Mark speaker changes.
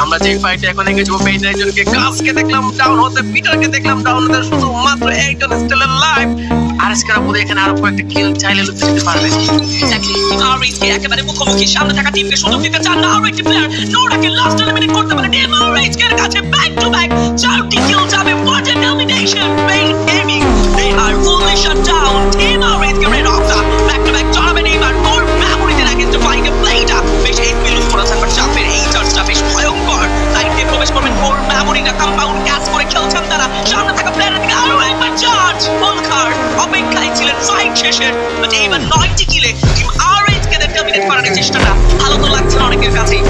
Speaker 1: আমরা যে ফাইটে এখন এঙ্গেজ হব পেইন একজনকে কাজকে দেখলাম ডাউন হতে পিটারকে দেখলাম ডাউন হতে, শুধু মাত্র একজন স্টিল লাইভ আর আজকের বোধ এখানে আরও কয়েকটা কিল চাইলে লুকিয়ে দিতে পারবে।
Speaker 2: আর ইসকে একেবারে মুখোমুখি। সামনে থাকা টিমকে সুযোগ দিতে চান না। আরও একটি প্লেয়ার নোরাকে লাস্ট এলিমিনেট করতে পারে টিম আর রিজকের কাছে করে খেলছেন তারা। সামনে থাকা প্লেয়ারের দিকে আরও একবার চার্জ ভলকার অপেক্ষায় ছিলেন ফাইট শেষের এইবার নয়টি কিলে টিম আর এইচকে ডমিনেট করার চেষ্টাটা ভালো তো লাগছে অনেকের কাছেই।